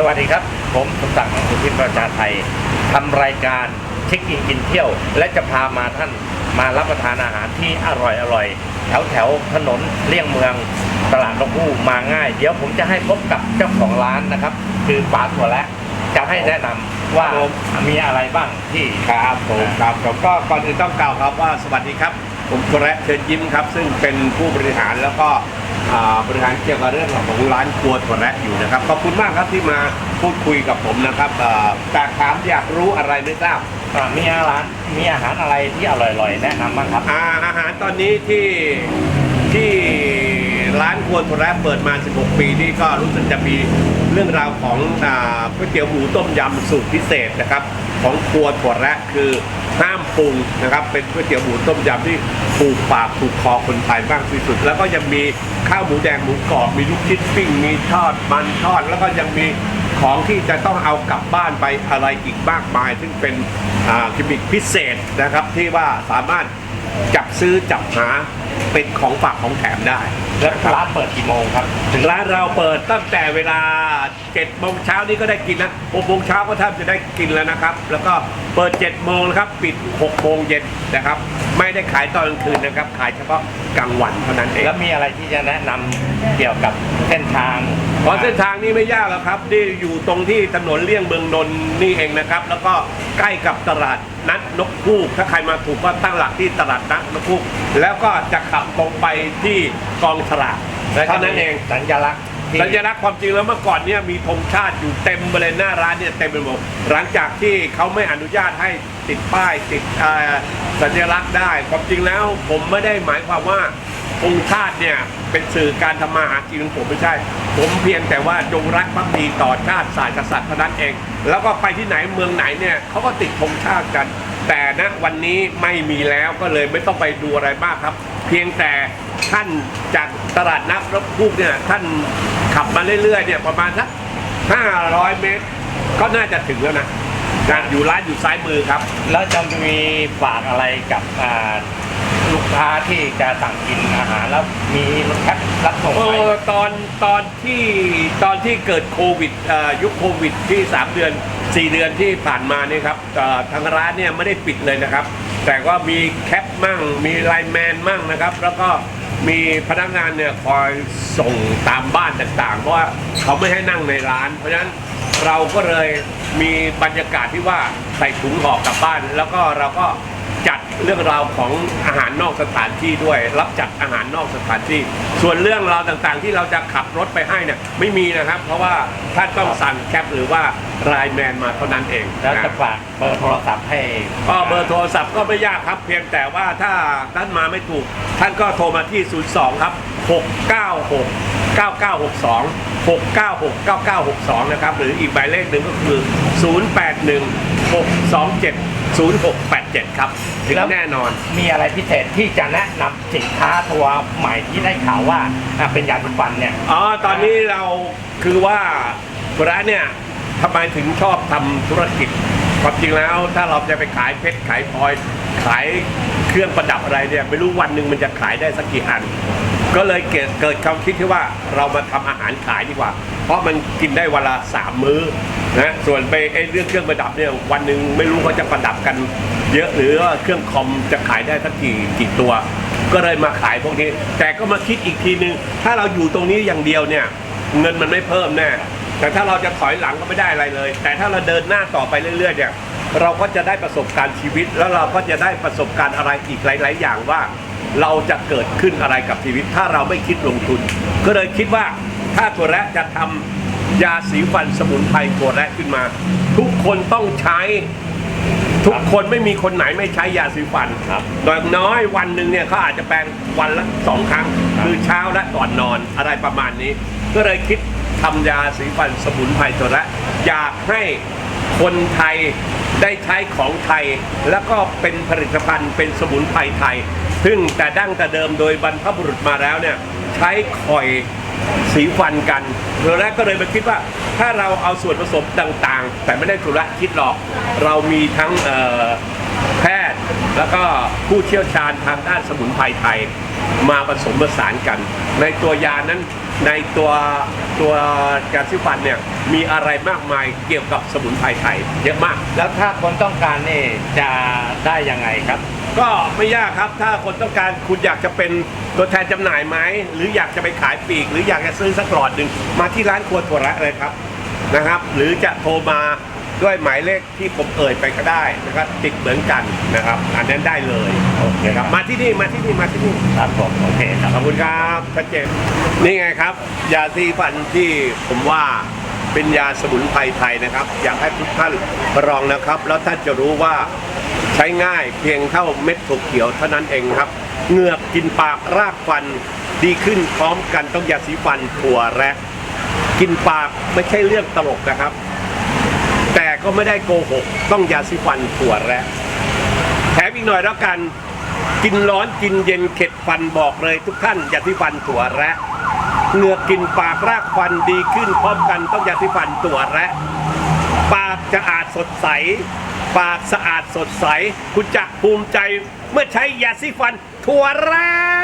สวัสดีครับ ผมสมศักดิ์มังคุพิตประชาไทยทำรายการเช็คอินกินเที่ยว และจะพามาท่านมารับประทานอาหารที่อร่อยอร่อยแถวแถวถนนเลี่ยงเมืองตลาดนกฮูกมาง่าย เดี๋ยวผมจะให้พบกับเจ้าของร้านนะครับ คือป๋าถั่วและจะให้แนะนำว่ามีอะไรบ้างที่ ครับผมครับผมก็ก่อนอื่นต้องกล่าวครับว่าสวัสดีครับ ผมโทระเชิญยิ้มครับ ซึ่งเป็นผู้บริหารแล้วก็ บริหารเกี่ยวกับเรื่องของร้านครัวถั่วและอยู่นะครับขอบคุณมากครับที่มาพูดคุยกับผมนะครับอ่าแต่ถามอยากรู้อะไรไม่ทราบอ่ามีอาหารมีอาหารอะไรที่อร่อยๆแนะนำบ้างครับอาอาหารตอนนี้ที่ที่ร้านครัวถั่วและเปิดมา 16 ปีนี่ก็รู้สึกจะมีเรื่องราวของอ่าก๋วยเตี๋ยวหมูต้มยำสูตรพิเศษนะครับ ของครัวถั่วและคือห้าม ปรุงนะครับ เป็นก๋วยเตี๋ยวหมูต้มยำที่ถูกปากถูกคอคนไทยมากที่สุด แล้วก็ยังมีข้าวหมูแดงหมูกรอบมีลูกชิ้นปิ้งมีทอดมันทอด แล้วก็ยังมีของที่จะต้องเอากลับบ้านไปอะไรอีกมากมาย ซึ่งเป็นอ่ากิมมิคพิเศษนะครับที่ว่าสามารถจับซื้อจับหา เป็นของฝากของแถมได้แล้วร้านเปิดกี่โมงครับ ถึงร้านเราเปิดตั้งแต่เวลา7โมงเช้านี่ก็ได้กินนะ6โมงเช้าก็แทบจะได้กินแล้วนะครับ แล้วก็เปิด7โมงนะครับปิด6โมงเย็นนะครับ ไม่ได้ขายตอนกลางคืนนะครับ ขายเฉพาะกลางวันเท่านั้นเองแล้วมีอะไรที่จะแนะนำเกี่ยวกับเส้นทาง เพราะเส้นทางนี้ไม่ยากหรอกครับที่อยู่ตรงที่ถนนเลี่ยงเมืองนนท์นี่เองนะครับ แล้วก็ใกล้กับตลาดนัดนกฮูกถ้าใครมาถูกก็ตั้งหลักที่ตลาดนัดนกฮูกแล้วก็จะขับตรงไปที่กองฉลากและจะเท่านั้นมีเองสัญลักษณ์ที่สัญลักษณ์ความจริงแล้วเมื่อก่อนเนี่ยมีธงชาติอยู่เต็มบริเวณหน้าร้านเนี่ยเต็มไปหมดหลังจากที่เขาไม่อนุญาตให้ติดป้ายติดเอ่อสัญลักษณ์ได้ ความจริงแล้วผมไม่ได้หมายความว่าองค์ชาติเนี่ยเป็นสื่อการทำมาหากินของผมไม่ใช่ ผมเพียงแต่ว่าจงรักภักดีต่อชาติศาสตร์กษัตริย์เท่านั้นเอง แล้วก็ไปที่ไหนเมืองไหนเนี่ยเขาก็ติดธงชาติกัน แต่ณวันนี้ไม่มีแล้วก็เลยไม่ต้องไปดูอะไรมากครับ เพียงแต่ท่านจากตลาดนัดรถพูกเนี่ยท่านขับมาเรื่อยๆเนี่ยประมาณสัก500 เมตร ก็น่าจะถึงแล้วนะนะอยู่ร้านอยู่ซ้ายมือครับ แล้วจะมีฝากอะไรกับอ่าลูกค้าที่จะสั่งกินอาหารแล้วมีรถแคปรับส่งเอไปอตอนตอนที่ตอนที่เกิดโควิดเอ่อยุคโควิดที่ 3 เดือน 4 เดือนที่ผ่านมาเนี่ยครับเอ่อทางร้านเนี่ยไม่ได้ปิดเลยนะครับ แต่ว่ามีแคปมั่ง มีไลน์แมนมั่งนะครับ แล้วก็มีพนักงานเนี่ยคอยส่งตามบ้านต่างๆ เพราะว่าเขาไม่ให้นั่งในร้าน เพราะฉะนั้นเราก็เลยมีบรรยากาศที่ว่าใส่ถุงห่อกลับบ้าน แล้วก็เราก็ จัดเรื่องราวของอาหารนอกสถานที่ด้วย รับจัดอาหารนอกสถานที่ ส่วนเรื่องราวต่างๆ ที่เราจะขับรถไปให้เนี่ยไม่มีนะครับ เพราะว่าท่านต้องสั่งแคปหรือว่าไลน์แมนมาเท่านั้นเองแล้วนะจะฝากเบอร์โทรศัพท์ให้ก็เบอร์โทรศัพท์ก็ไม่ยากครับ เพียงแต่ว่าถ้าท่านมาไม่ถูก ท่านก็โทรมาที่ 02 ครับ 696 9962 696 9962 นะครับ หรืออีกหมายเลขหนึ่งก็คือ 081 627 0687 ครับถึงแล้ว แน่นอน มีอะไรพิเศษที่จะแนะนำสินค้าตัวใหม่ที่ได้ข่าวว่าอะเป็นยาสีฟันเนี่ย อ๋อ ตอนนี้เราคือว่าร้านเนี่ยทำไมถึงชอบทำธุรกิจ ความจริงแล้วถ้าเราจะไปขายเพชรขายพลอยขายเครื่องประดับอะไรเนี่ยไม่รู้วันหนึ่งมันจะขายได้สักกี่อัน ก็เลยเกิดเกิดความคิดที่ว่าเรามาทำอาหารขายดีกว่า เพราะมันกินได้วันละสามมื้อนะส่วนไปไอ้เรื่องเครื่องประดับเนี่ยวันหนึ่งไม่รู้เขาจะประดับกัน เยอะหรือว่าเครื่องคอมจะขายได้สักกี่กี่ตัว ก็เลยมาขายพวกนี้ แต่ก็มาคิดอีกทีนึง ถ้าเราอยู่ตรงนี้อย่างเดียวเนี่ยเงินมันไม่เพิ่มแน่ แต่ถ้าเราจะถอยหลังก็ไม่ได้อะไรเลย แต่ถ้าเราเดินหน้าต่อไปเรื่อยๆเนี่ยเราก็จะได้ประสบการณ์ชีวิต แล้วเราก็จะได้ประสบการณ์อะไรอีกหลาย ๆ อย่างว่า เราจะเกิดขึ้นอะไรกับชีวิต ถ้าเราไม่คิดลงทุน ก็เลยคิดว่าถ้าตัวแระจะทำยาสีฟันสมุนไพรตัวแระขึ้นมา ทุกคนต้องใช้ทุกคนไม่มีคนไหนไม่ใช้ยาสีฟันครับอย่างน้อยวันหนึ่งเนี่ยเขาอาจจะแปรงวันละสองครั้งครับคือเช้าและก่อนนอนอะไรประมาณนี้ ก็เลยคิด ทำยาสีฟันสมุนไพรตัวละอยากให้คนไทยได้ใช้ของไทย แล้วก็เป็นผลิตภัณฑ์เป็นสมุนไพรไทย ซึ่งแต่ดั้งแต่เดิมโดยบรรพบุรุษมาแล้วเนี่ยใช้คอยสีฟันกันโดยแรกก็เลยมาคิดว่าถ้าเราเอาส่วนผสมต่างๆ แต่ไม่ได้สุระคิดหรอก เรามีทั้งแพท แล้วก็ผู้เชี่ยวชาญทางด้านสมุนไพรไทย มาผสมผสานกัน ในตัวยานั้นในตัวตัวยาสีฟันเนี่ยมีอะไรมากมายเกี่ยวกับสมุนไพรไทยเยอะมาก แล้วถ้าคนต้องการนี่จะได้ยังไงครับ ก็ไม่ยากครับถ้าคนต้องการคุณอยากจะเป็นตัวแทนจำหน่ายไหมหรืออยากจะไปขายปลีก หรืออยากจะซื้อสักหลอดหนึ่งมาที่ร้านครัวถั่วระเลยครับนะครับ หรือจะโทรมา ด้วยหมายเลขที่ผมเอ่ยไปก็ได้นะครับ ติดเหมือนกันนะครับ อันนั้นได้เลยโอเคครับมาที่นี่มาที่นี่มาที่นี่ครับผมโอเคครับขอบคุณครับชัดเจนนี่ไงครับ ยาสีฟันที่ผมว่าเป็นยาสมุนไพรไทยนะครับ อยากให้ทุกท่านลองนะครับ แล้วท่านจะรู้ว่าใช้ง่ายเพียงเท่าเม็ดถั่วเขียวเท่านั้นเองครับเหงือกกินปากรากฟันดีขึ้นพร้อมกันต้องยาสีฟันถั่วแระกินปากไม่ใช่เรื่องตลกนะครับ ก็ไม่ได้โกหก ต้องยาสีฟันถั่วแระแถมอีกหน่อยแล้วกันกินร้อนกินเย็นเข็ดฟันบอกเลยทุกท่านยาสีฟันถั่วแระเหงือกกินปากรากฟันดีขึ้นพร้อมกันต้องยาสีฟันถั่วแระปากจะอาจสดใส ปากสะอาดสดใส คุณจะภูมิใจเมื่อใช้ยาสีฟันถั่วแระ